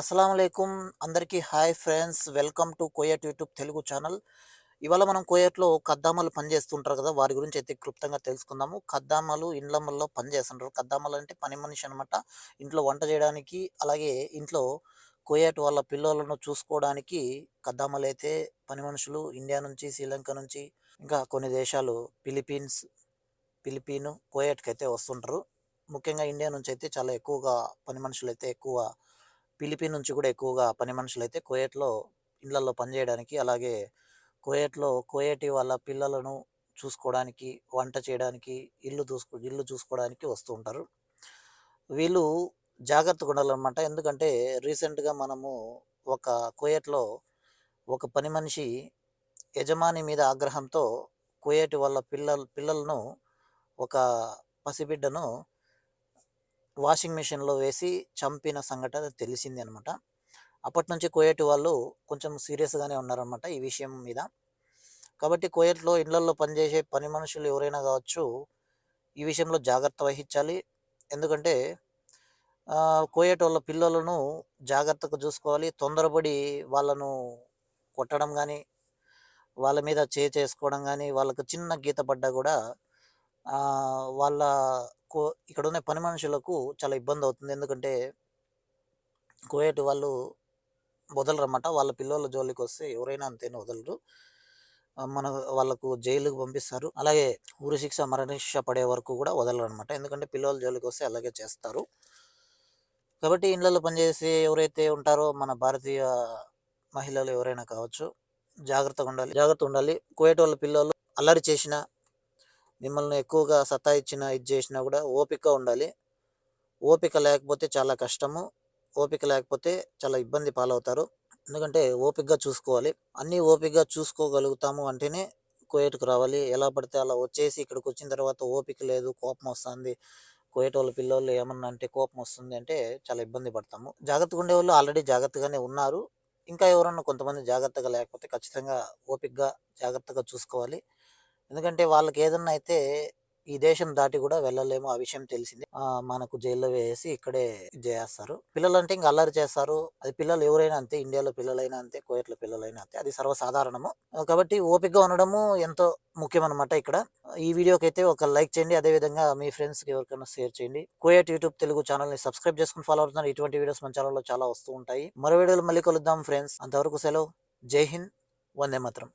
అస్సలం అయికుం అందరికీ hi friends. Welcome to Kuwait YouTube Telugu channel. ఇవాళ మనం కోయట్లో కద్దామలు పనిచేస్తుంటారు కదా వారి గురించి అయితే క్లుప్తంగా తెలుసుకుందాము. కద్దామలు ఇండ్లమ్మల్లో పనిచేస్తుంటారు కద్దామలు అంటే పని మనిషి అనమాట ఇంట్లో వంట చేయడానికి అలాగే ఇంట్లో కోయట్ వాళ్ళ పిల్లలను చూసుకోవడానికి కద్దామలు అయితే పని మనుషులు ఇండియా నుంచి శ్రీలంక నుంచి ఇంకా కొన్ని దేశాలు ఫిలిపీన్స్ ఫిలిపీను కోయట్కి అయితే వస్తుంటారు. ముఖ్యంగా ఇండియా నుంచి అయితే చాలా ఎక్కువగా పని మనుషులు అయితే ఎక్కువ ఫిలిపీన్ నుంచి కూడా ఎక్కువగా పని మనుషులు అయితే కోయేట్లో ఇళ్ళలో పనిచేయడానికి అలాగే కోయేట్లో కోయేటి వాళ్ళ పిల్లలను చూసుకోవడానికి వంట చేయడానికి ఇల్లు చూసుకో ఇల్లు చూసుకోవడానికి వస్తూ ఉంటారు. వీళ్ళు జాగ్రత్తగా ఉండాలన్నమాట. ఎందుకంటే రీసెంట్గా మనము ఒక కోయేట్లో ఒక పని మనిషి యజమాని మీద ఆగ్రహంతో కోయేటి వాళ్ళ పిల్లల పిల్లలను ఒక పసిబిడ్డను వాషింగ్ మిషన్లో వేసి చంపిన సంఘటన తెలిసింది అనమాట అప్పటి నుంచి కోయట్ వాళ్ళు కొంచెం సీరియస్గానే ఉన్నారనమాట ఈ విషయం మీద. కాబట్టి కోయట్లో ఇళ్ళలో పనిచేసే పని మనుషులు ఎవరైనా కావచ్చు ఈ విషయంలో జాగ్రత్త వహించాలి. ఎందుకంటే కోయట్ వాళ్ళ పిల్లలను జాగ్రత్తగా చూసుకోవాలి. తొందరపడి వాళ్ళను కొట్టడం కానీ వాళ్ళ మీద చే చేసుకోవడం కానీ వాళ్ళకు చిన్న గీత పడ్డా కూడా వాళ్ళ కో ఇక్కడ ఉన్న పని మనుషులకు చాలా ఇబ్బంది అవుతుంది. ఎందుకంటే కోయేటి వాళ్ళు వదలరన్నమాట. వాళ్ళ పిల్లల జోలికి వస్తే ఎవరైనా అంతేనే వదలరు. మన వాళ్ళకు జైలుకు పంపిస్తారు. అలాగే ఊరి శిక్ష మరణిక్ష పడే వరకు కూడా వదలరు అనమాట ఎందుకంటే పిల్లల జోలికి వస్తే అలాగే చేస్తారు. కాబట్టి ఇళ్ళలో పనిచేసి ఎవరైతే ఉంటారో మన భారతీయ మహిళలు ఎవరైనా కావచ్చు జాగ్రత్తగా ఉండాలి. జాగ్రత్త ఉండాలి. కోయట్ వాళ్ళ పిల్లలు అల్లరి చేసిన మిమ్మల్ని ఎక్కువగా సతాయించిన ఇది చేసినా కూడా ఓపిక ఉండాలి. ఓపిక లేకపోతే చాలా కష్టము. ఓపిక లేకపోతే చాలా ఇబ్బంది పాలవుతారు. ఎందుకంటే ఓపికగా చూసుకోవాలి. అన్నీ ఓపికగా చూసుకోగలుగుతాము అంటేనే కోయట్కు రావాలి. ఎలా పడితే అలా వచ్చేసి ఇక్కడికి వచ్చిన తర్వాత ఓపిక లేదు కోపం వస్తుంది. కోయేట వాళ్ళ పిల్లలు ఏమన్నా అంటే కోపం వస్తుంది అంటే చాలా ఇబ్బంది పడతాము. జాగ్రత్తగా ఉండే వాళ్ళు ఆల్రెడీ జాగ్రత్తగానే ఉన్నారు. ఇంకా ఎవరన్నా కొంతమంది జాగ్రత్తగా లేకపోతే ఖచ్చితంగా ఓపికగా జాగ్రత్తగా చూసుకోవాలి. ఎందుకంటే వాళ్ళకి ఏదన్నా అయితే ఈ దేశం దాటి కూడా వెళ్ళలేము ఆ విషయం తెలిసింది. మనకు జైల్లో వేసి ఇక్కడే ఇది చేస్తారు పిల్లలు అంటే ఇంకా అల్లరి చేస్తారు. అది పిల్లలు ఎవరైనా అంతే ఇండియాలో పిల్లలైనా అంతే కోయట్లో పిల్లలైనా అంతే. అది సర్వసాధారణము. కాబట్టి ఓపికగా ఉండడము ఎంతో ముఖ్యం అనమాట ఇక్కడ. ఈ వీడియోకి అయితే ఒక లైక్ చేయండి. అదే విధంగా మీ ఫ్రెండ్స్కి ఎవరికైనా షేర్ చేయండి. కోయట్ యూట్యూబ్ తెలుగు ఛానల్ని సబ్స్క్రైబ్ చేసుకుని ఫాలో అవుతున్నారు. ఇటువంటి వీడియోస్ మన ఛానల్లో చాలా వస్తూ ఉంటాయి. మరో వీడియోలు మళ్ళీ కలుద్దాం ఫ్రెండ్స్. అంతవరకు సెలవు. జై హింద్. వందే మాత్రం.